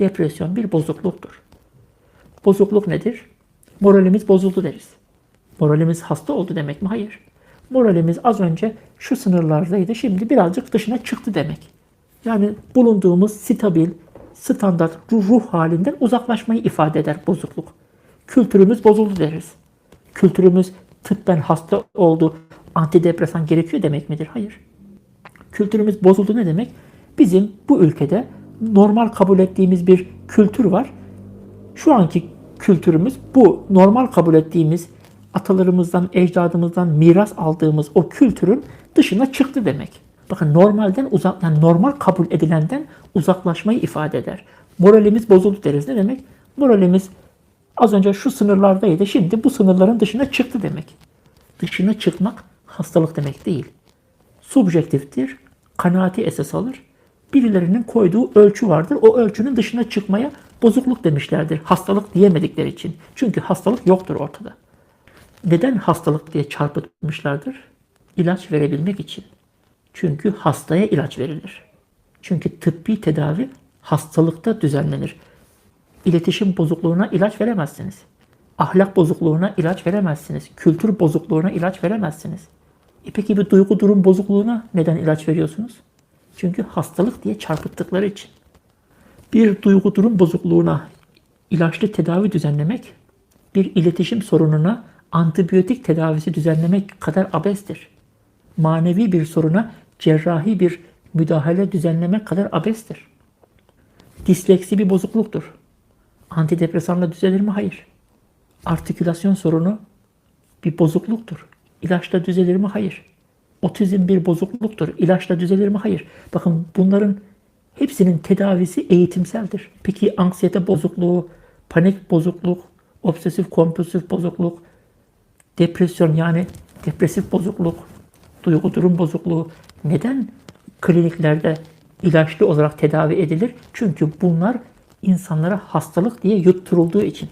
Depresyon bir bozukluktur. Bozukluk nedir? Moralimiz bozuldu deriz. Moralimiz hasta oldu demek mi? Hayır. Moralimiz az önce şu sınırlardaydı, şimdi birazcık dışına çıktı demek. Yani bulunduğumuz stabil, standart ruh, halinden uzaklaşmayı ifade eder bozukluk. Kültürümüz bozuldu deriz. Kültürümüz tıbben hasta oldu, antidepresan gerekiyor demek midir? Hayır. Kültürümüz bozuldu ne demek? Bizim bu ülkede normal kabul ettiğimiz bir kültür var. Şu anki kültürümüz bu normal kabul ettiğimiz atalarımızdan, ecdadımızdan miras aldığımız o kültürün dışına çıktı demek. Bakın normalden uzak, yani normal kabul edilenden uzaklaşmayı ifade eder. Moralimiz bozuldu deriz. Ne demek? Moralimiz az önce şu sınırlardaydı, şimdi bu sınırların dışına çıktı demek. Dışına çıkmak hastalık demek değil. Subjektiftir, kanaati esas alır. Birilerinin koyduğu ölçü vardır. O ölçünün dışına çıkmaya bozukluk demişlerdir. Hastalık diyemedikleri için. Çünkü hastalık yoktur ortada. Neden hastalık diye çarpıtmışlardır? İlaç verebilmek için. Çünkü hastaya ilaç verilir. Çünkü tıbbi tedavi hastalıkta düzenlenir. İletişim bozukluğuna ilaç veremezsiniz. Ahlak bozukluğuna ilaç veremezsiniz. Kültür bozukluğuna ilaç veremezsiniz. E peki bir duygu durum bozukluğuna neden ilaç veriyorsunuz? Çünkü hastalık diye çarpıttıkları için. Bir duygu durum bozukluğuna ilaçlı tedavi düzenlemek, bir iletişim sorununa antibiyotik tedavisi düzenlemek kadar abestir. Manevi bir soruna cerrahi bir müdahale düzenlemek kadar abestir. Disleksi bir bozukluktur. Antidepresanla düzelir mi? Hayır. Artikülasyon sorunu bir bozukluktur. İlaçla düzelir mi? Hayır. Otizm bir bozukluktur. İlaçla düzelir mi? Hayır. Bakın bunların hepsinin tedavisi eğitimseldir. Peki anksiyete bozukluğu, panik bozukluk, obsesif kompulsif bozukluk, depresyon yani depresif bozukluk, duygu durum bozukluğu neden kliniklerde ilaçlı olarak tedavi edilir? Çünkü bunlar insanlara hastalık diye yutturulduğu için.